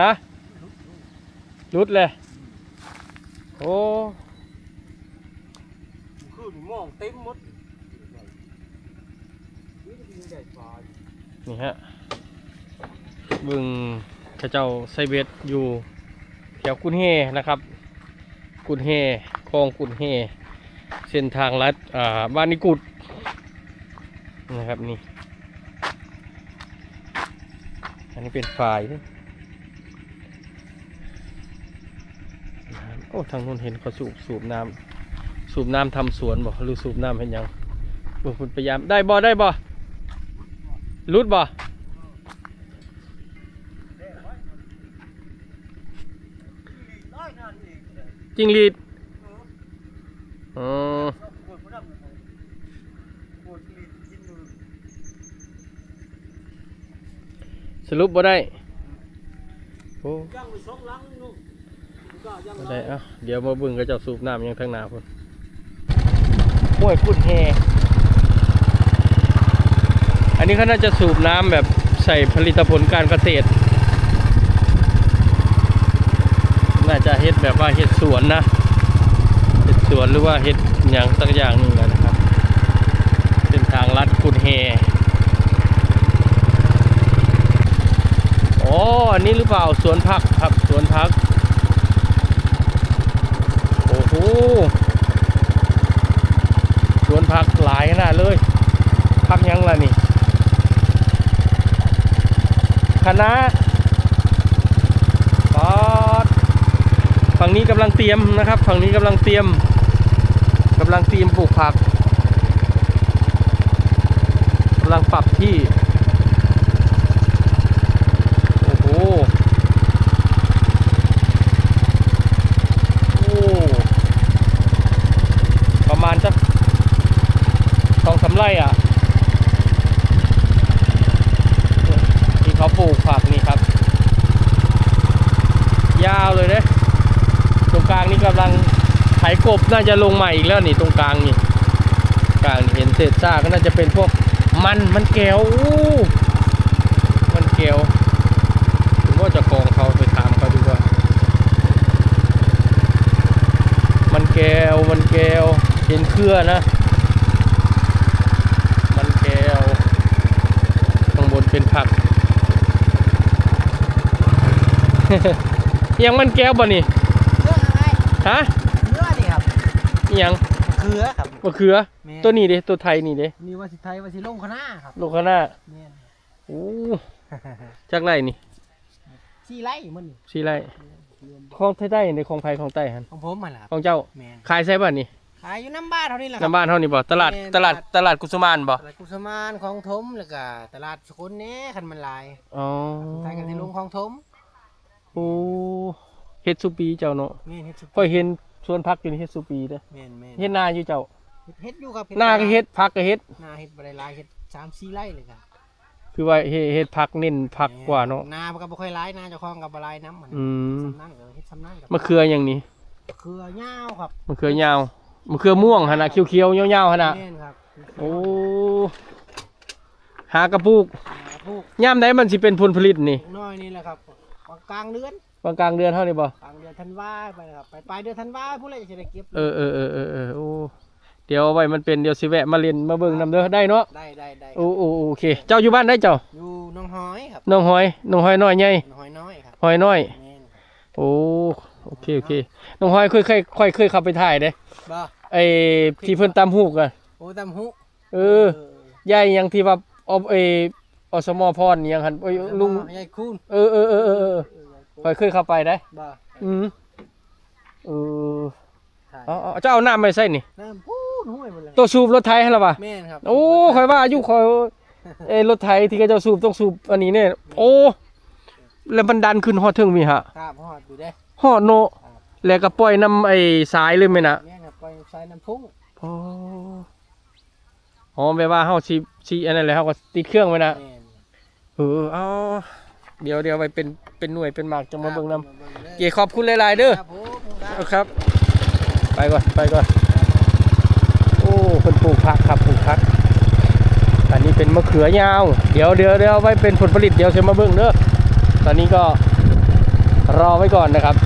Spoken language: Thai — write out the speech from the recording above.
ฮะรุดเลย โอ้คือมองเต็มหมดนี่จะมีใหญ่กว่านี่ฮะเบึงเข้าเจ้าไซเบสอยู่แถวกุนเฮนะครับ กุนเฮคลองกุนเฮเส้นทางลัดอ่าบ้านนิกุดนะครับนี่ อันนี้เป็นฝ่ายนี่ โอ้ทางนู้นเห็นเขาสูบสูบน้ำสูบน้ำทำสวนบ่หรือสูบน้ำเห็นยังบุคุณพยายามได้บ่ได้บ่รุดบ่น้อยนั่นเองจิงหรีดอ๋อสรุปบ่ได้โอ้ ไปสองลังนู่นก็ได้เอ้าเดี๋ยวมาบิ่งเขาเจ้าสูบน้ำยังทางนาพุ่นห้วยกุดแฮอันนี้เขาน่าจะสูบน้ำแบบใส่ผลิตผลการเกษตร น่าจะเฮ็ดแบบว่าเฮ็ดสวนนะ เฮ็ดสวนหรือว่าเฮ็ดอย่างสักอย่างหนึ่งแหละนะครับ เป็นทางลัดกุดแฮอ๋ออันนี้หรือเปล่าสวนผักครับสวนผัก สวนผักหลายขนาดเลย ผักยังล่ะนี่คณะปอดฝั่งนี้กำลังเตรียมนะครับ ฝั่งนี้กำลังเตรียมกำลังเตรียมปลูกผักกำลังปรับที่โอ้โหโอ้ ประมาณสักสองสามไร่อะ ที่เขาปลูกผักนี่ครับ ยาวเลยเด้ตรง กำลังไถกบน่าจะลงใหม่อีกแล้วนี่ตรงกลางนี่กลางเห็นเศษซากก็น่าจะเป็นพวกมันมันแก้วมันแก้วผมว่าจะกองเขาไปถามเขาดีกว่า มันแก้วมันแก้วเห็นเครือนะ มันแก้วข้างบนเป็นผักยังมันแก้วบ่นี่ ฮะเนื้อนี่ครับอิหยังเขือครับมะเขือ แม่ตัวนี้เด้ตัวไทยนี่เด้นี่ว่าสิไทยว่าสิลงคณะครับลูกข้างหน้าเนี่ยโอ้จักไรนี่สี่ไร่มันนี่สี่ไรของไทยได้ในของไทยของใต้หันของผมมาละครับของเจ้าแมนขายใช่ป่ะนี่ขายอยู่น้ำบ้านเท่านี้แหละครัน้ำบ้านเท่านี้บ่ตลาดแม่น ตลาดตลาดกุสุมานบ่ตลาดกุสมานของทมแล้วก็ตลาดสกุลเน่คันมันหลายอ๋อไทยกันที่ลงของทมโอ้ เฮ็ดสุปีเจ้าเนาะแม่นเฮ็ดสุค่อยเห็นสวนผักอยู่นี่เฮ็ดสุปีเด้อแม่นแม่นเฮ็ดนาอยู่เจ้าเฮ็ดอยู่ครับหน้าก็เฮ็ดผักก็เฮ็ดหน้าเฮ็ดบ่ได้หลายเฮ็ดสามสี่ไร่เลยครับคือว่าเฮ็ดเฮ็ดผักเน้นผักกว่าเนาะหน้ามันก็บ่ค่อยหลายหน้าเจ้าของก็บ่หลายน้ำมันอืมสำนั่นก็เฮ็ดสำนั่นกับมะเขืออย่างนี้เครือยาวครับมะเขือยาวมะเขือม่วงหั่นน่ะเขียวๆยาวๆหั่นน่ะแม่นครับโอ้หากระปุกหาปลูกยามใดมันสิเป็นผลผลิตนี่น้อยนี่แหละครับกลางเดือน กลางกลางๆเดือนเท่านี้บ่กลางเดือนธันวาไปครับไปปลายเดือนธันวาผู้ใดจะได้เก็บเออเออเออเออเออโอ้เดี๋ยวเอาไว้มันเป็นเดี๋ยวสิแวะมาเล่นมาเบิ่งนำเด้อได้เนาะได้ได้ได้โอ้โอ้โอเค เจ้าอยู่บ้านได้เจ้าอยู่หน้องหอยครับน้องหอยน้องหอยน้อยใหญ่หน้องหอยน้อยครับหอยน้อยแม่นโอ้โอเคโอเคน้องหอยเคยเคยค่อยเคยเข้าไปถ่ายเด้บ่ไอ้ที่เพิ่นตามฮูกอะโอ้ตำหุเออยายยังที่ว่าเอาไอ้อสมพรนี่ยังหันโอ้ยลุงยายคูณเออเออเออเออ เออเออยายคูณค่อยเคยเข้าไปได้ บ่อืมเออถ่ายเอาเอาเจ้าเอาน้ำไปใส่นี่ น้ำพูนห้วยหมดเลยตัวสูบรถไถให้ละวะแม่นครับโอ้ค่อยว่าอายุค่อยเอ้รถไถที่เขาเจ้าสูบต้องสูบอันนี้เนี่ยโอ้แล้วมันดันขึ้นฮอดเทิงมีฮะครับฮอดอยู่เด้ ฮอดโนแล้วก็ปล่อยน้ำไอ้สายเลยไหมนะแม่นครับไปใส่น้ำพุ่งอ๋ออ๋อแปลว่าเฮาสิสิอันนั้นแหละเฮาก็ติดเครื่องไว้นะแม่น เออเอา เดี๋ยวเดี๋ยวไปเป็นเป็นหน่วยเป็นหมากจังมาเบิ่งนำเบิ่งเลยเกขอบคุณหลายๆเด้อครับผมครับเอาครับ ไปก่อนไปก่อนโอ้คนปลูกผักครับปลูกผักอันนี้เป็นมะเขือยาว เดี๋ยวเดี๋ยวเดี๋ยวเอาไว้เป็นผลผลิตเดี๋ยวจะมาเบิ่งเด้อตอนนี้ก็รอไว้ก่อนนะครับ